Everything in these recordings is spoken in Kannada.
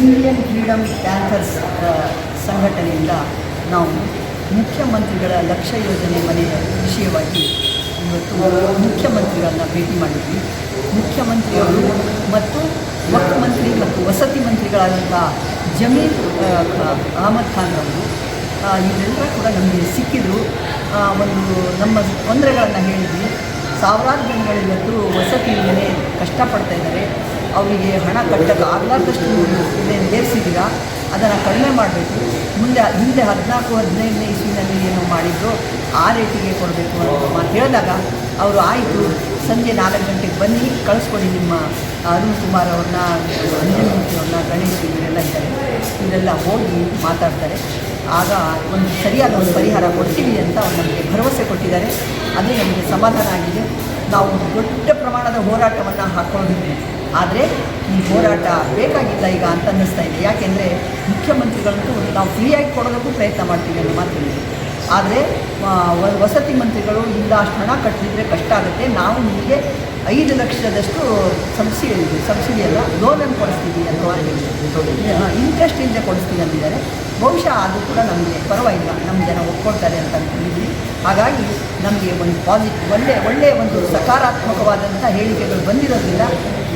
ಇಂಡಿಯನ್ ಫ್ರೀಡಮ್ ಪ್ಯಾಂಥರ್ಸ್ ಸಂಘಟನೆಯಿಂದ ನಾವು ಮುಖ್ಯಮಂತ್ರಿಗಳ ಲಕ್ಷ್ಯ ಯೋಜನೆ ಮನೆಯ ವಿಷಯವಾಗಿ ಇವತ್ತು ಮುಖ್ಯಮಂತ್ರಿಗಳನ್ನು ಭೇಟಿ ಮಾಡಿದ್ವಿ. ಮುಖ್ಯಮಂತ್ರಿಯವರು ಮತ್ತು ಮುಖ್ಯಮಂತ್ರಿ ಮತ್ತು ವಸತಿ ಮಂತ್ರಿಗಳಾದಂಥ ಜಮೀರ್ ಅಹಮದ್ ಖಾನ್ ಅವರು ಇವರೆಲ್ಲ ಕೂಡ ನಮಗೆ ಸಿಕ್ಕಿದ್ರು. ಒಂದು ನಮ್ಮ ತೊಂದರೆಗಳನ್ನು ಹೇಳಿದ್ವಿ. ಸಾವಿರಾರು ಜನಗಳು ಇವತ್ತು ವಸತಿ ಇಲ್ಲದೆ ಕಷ್ಟಪಡ್ತಾ ಇದ್ದಾರೆ. ಅವರಿಗೆ ಹಣ ಕಟ್ಟಕ್ಕೆ ಆಗಲಾರ್ದಷ್ಟು ಇದೇನು ಏರಿಸಿದ್ದೀರಾ ಅದನ್ನು ಕಡಿಮೆ ಮಾಡಬೇಕು. ಮುಂದೆ, ಹಿಂದೆ ಹದಿನಾಲ್ಕು, ಹದಿನೈದನೇ ಇಸ್ವಿನಲ್ಲಿ ಏನು ಮಾಡಿದ್ರು, ಆ ರೇಟಿಗೆ ಕೊಡಬೇಕು ಅಂತ ಮಾತು ಹೇಳಿದಾಗ ಅವರು ಆಯಿತು, ಸಂಜೆ ನಾಲ್ಕು ಗಂಟೆಗೆ ಬನ್ನಿ, ಕಳಿಸ್ಕೊಡಿ ನಿಮ್ಮ ಅರುಣ್ ಕುಮಾರ್ ಅವ್ರನ್ನ ಅಂಜನಮೂರ್ತಿ ಅವ್ರನ್ನ, ಗಣೇಶ್ ಇವರೆಲ್ಲ ಇದ್ದಾರೆ. ಇವರೆಲ್ಲ ಹೋಗಿ ಮಾತಾಡ್ತಾರೆ. ಆಗ ಒಂದು ಸರಿಯಾದ ಒಂದು ಪರಿಹಾರ ಕೊಡ್ತೀವಿ ಅಂತ ಅವ್ರು ನಮಗೆ ಭರವಸೆ ಕೊಟ್ಟಿದ್ದಾರೆ. ಅದು ನಮಗೆ ಸಮಾಧಾನ ಆಗಿದೆ. ನಾವು ದೊಡ್ಡ ಪ್ರಮಾಣದ ಹೋರಾಟವನ್ನು ಹಾಕ್ಕೊಂಡಿದ್ವಿ ಆದರೆ ಈ ಹೋರಾಟ ಬೇಕಾಗಿಲ್ಲ ಈಗ ಅಂತ ಅನ್ನಿಸ್ತಾ ಇದೆ. ಯಾಕೆಂದರೆ ಮುಖ್ಯಮಂತ್ರಿಗಳಂತೂ ನಾವು ಫ್ರೀಯಾಗಿ ಕೊಡೋದಕ್ಕೂ ಪ್ರಯತ್ನ ಮಾಡ್ತೀವಿ ಅನ್ನೋ ಮಾತು ಆದರೆ ವಸತಿ ಮಂತ್ರಿಗಳು ಇಲ್ಲ ಅಷ್ಟು ಹಣ ಕಟ್ಟಿದ್ರೆ ಕಷ್ಟ ಆಗುತ್ತೆ. ನಾವು ನಿಮಗೆ ಐದು ಲಕ್ಷದಷ್ಟು ಸಬ್ಸಿಡಿ ಸಬ್ಸಿಡಿ ಅಲ್ಲ ಲೋನನ್ನು ಕೊಡಿಸ್ತೀವಿ ಅಥವಾ ಇಂಟ್ರೆಸ್ಟ್ ಇಲ್ಲದೆ ಕೊಡಿಸ್ತೀವಿ ಅಂದಿದ್ದಾರೆ. ಬಹುಶಃ ಅದು ಕೂಡ ನಮಗೆ ಪರವಾಗಿಲ್ಲ. ನಮ್ಮ ಜನ ಒಪ್ಕೊಳ್ತಾರೆ ಅಂತ ಅಂದ್ಕೊಂಡಿದ್ವಿ ಹಾಗಾಗಿ ನಮಗೆ ಒಂದು ಪಾಸಿಟಿವ್ ಒಳ್ಳೆ ಒಳ್ಳೆಯ ಒಂದು ಸಕಾರಾತ್ಮಕವಾದಂಥ ಹೇಳಿಕೆಗಳು ಬಂದಿರೋದ್ರಿಂದ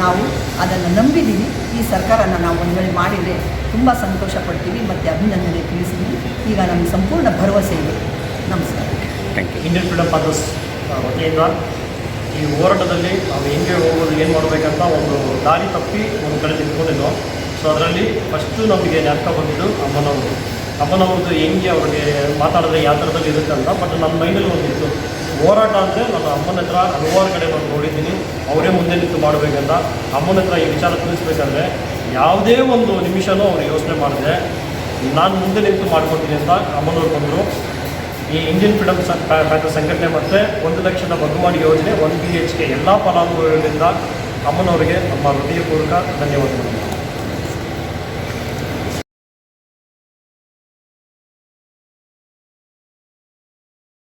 ನಾವು ಅದನ್ನು ನಂಬಿದ್ದೀವಿ. ಈ ಸರ್ಕಾರನ ನಾವು ಒಂದು ವೇಳೆ ಮಾಡಿದರೆ ತುಂಬ ಸಂತೋಷ ಪಡ್ತೀವಿ ಮತ್ತು ಅಭಿನಂದನೆ ತಿಳಿಸ್ತೀವಿ. ಈಗ ನಮಗೆ ಸಂಪೂರ್ಣ ಭರವಸೆ ಇದೆ. ನಮಸ್ಕಾರ. Thank you Indian freedom fathers ವತಿಯಿಂದ ಈ ಹೋರಾಟದಲ್ಲಿ ನಾವು ಹೆಂಗೆ ಹೋಗೋದು, ಏನು ಮಾಡಬೇಕಂತ ಒಂದು ದಾರಿ ತಪ್ಪಿ ಒಂದು ಕಡೆ ತಿಳ್ಕೊಂಡಿದ್ದೋ ಸೊ ಅದರಲ್ಲಿ ಫಸ್ಟು ನಮಗೆ ಜ್ಞಾಪಕ ಬಂದಿದ್ದು ಅಮ್ಮನವರು ಅಮ್ಮನವ್ರದ್ದು ಹೆಂಗೆ ಅವ್ರಿಗೆ ಮಾತಾಡಿದ್ರೆ ಯಾವ ಥರದಲ್ಲಿ ಇರುತ್ತೆ ಅಂತ ಬಟ್ ನನ್ನ ಮೈಂಡಲ್ಲಿ ಒಂದಿತ್ತು. ಹೋರಾಟ ಅಂದರೆ ನಾನು ಅಮ್ಮನ ಹತ್ರ ಹಲವಾರು ಕಡೆ ನಾನು ನೋಡಿದ್ದೀನಿ. ಅವರೇ ಮುಂದೆ ನಿಂತು ಮಾಡಬೇಕಂತ. ಅಮ್ಮನ ಹತ್ರ ಈ ವಿಚಾರ ತಿಳಿಸ್ಬೇಕಂದ್ರೆ ಯಾವುದೇ ಒಂದು ನಿಮಿಷನೂ ಅವ್ರು ಯೋಚನೆ ಮಾಡಿದೆ ನಾನು ಮುಂದೆ ನಿಂತು ಮಾಡ್ಕೊಡ್ತೀನಿ ಅಂತ ಅಮ್ಮನವ್ರು ಬಂದರು. ಈ ಇಂಡಿಯನ್ ಫ್ರೀಡಮ್ ಫ್ಯಾಕ್ಟರ್ ಸಂಘಟನೆ ಮತ್ತು ಒಂದು ಲಕ್ಷದ ಬಹುಮಾನ ಯೋಜನೆ ಒನ್ ಬಿ ಎಚ್ ಕೆ ಎಲ್ಲ ಫಲಾನುಭವಿಗಳಿಂದ ಅಮ್ಮನವರಿಗೆ ನಮ್ಮ ಹೃದಯಪೂರ್ವಕ ಧನ್ಯವಾದಗಳು.